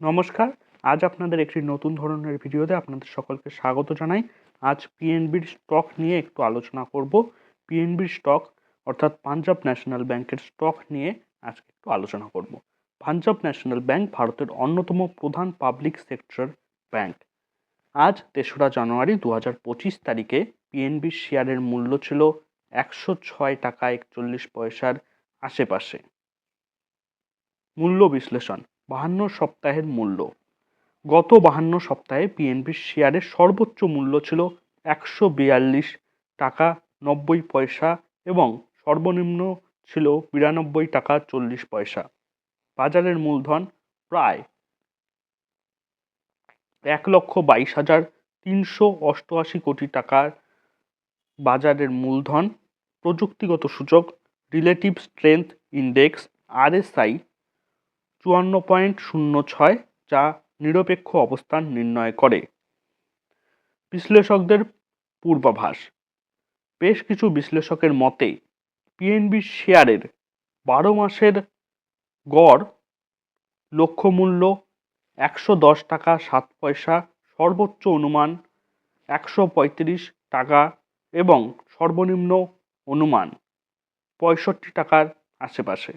নমস্কার। আজ আপনাদের একটি নতুন ধরনের ভিডিওতে আপনাদের সকলকে স্বাগত জানাই। আজ পিএনবির স্টক নিয়ে একটু আলোচনা করব। পিএনবির স্টক অর্থাৎ পাঞ্জাব ন্যাশনাল ব্যাংকের স্টক নিয়ে আজকে একটু আলোচনা করব। পাঞ্জাব ন্যাশনাল ব্যাংক ভারতের অন্যতম প্রধান পাবলিক সেক্টর ব্যাংক আজ তেসরা জানুয়ারি দু হাজার পঁচিশ তারিখে পিএনবির শেয়ারের মূল্য ছিল একশো ছয় টাকা একচল্লিশ পয়সার আশেপাশে। মূল্য বিশ্লেষণ। বাহান্ন সপ্তাহের মূল্য। গত বাহান্ন সপ্তাহে পিএনবির শেয়ারের সর্বোচ্চ মূল্য ছিল একশো বিয়াল্লিশ টাকা নব্বই পয়সা এবং সর্বনিম্ন ছিল বিরানব্বই টাকা চল্লিশ পয়সা। বাজারের মূলধন প্রায় এক লক্ষ বাইশ হাজার তিনশো অষ্টআশি কোটি টাকার বাজারের মূলধন। প্রযুক্তিগত সূচক রিলেটিভ স্ট্রেংথ ইন্ডেক্স, আরএসআই চুয়ান্ন পয়েন্ট শূন্য ছয় যা নিরপেক্ষ অবস্থান নির্ণয় করে। বিশ্লেষকদের পূর্বাভাস। বেশ কিছু বিশ্লেষকের মতে পিএনবি শেয়ারের বারো মাসের গড় লক্ষ্যমূল্য একশো দশ টাকা সাত পয়সা, সর্বোচ্চ অনুমান একশো পঁয়ত্রিশ টাকা এবং সর্বনিম্ন অনুমান পঁয়ষট্টি টাকার আশেপাশে।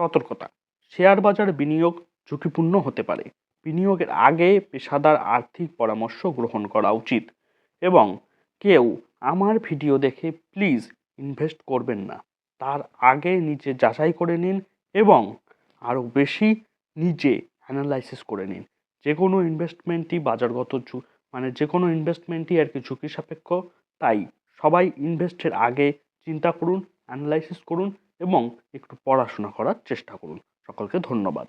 সতর্কতা। শেয়ার বাজার বিনিয়োগ ঝুঁকিপূর্ণ হতে পারে। বিনিয়োগের আগে পেশাদার আর্থিক পরামর্শ গ্রহণ করা উচিত এবং কেউ আমার ভিডিও দেখে প্লিজ ইনভেস্ট করবেন না। তার আগে নিজে যাচাই করে নিন এবং আরও বেশি নিজে অ্যানালাইসিস করে নিন। যে কোনো ইনভেস্টমেন্টই বাজারগত মানে যে কোনো ইনভেস্টমেন্টই আর কি ঝুঁকি সাপেক্ষ। তাই সবাই ইনভেস্টের আগে চিন্তা করুন, অ্যানালাইসিস করুন এবং একটু পড়াশোনা করার চেষ্টা করুন। সকলকে ধন্যবাদ।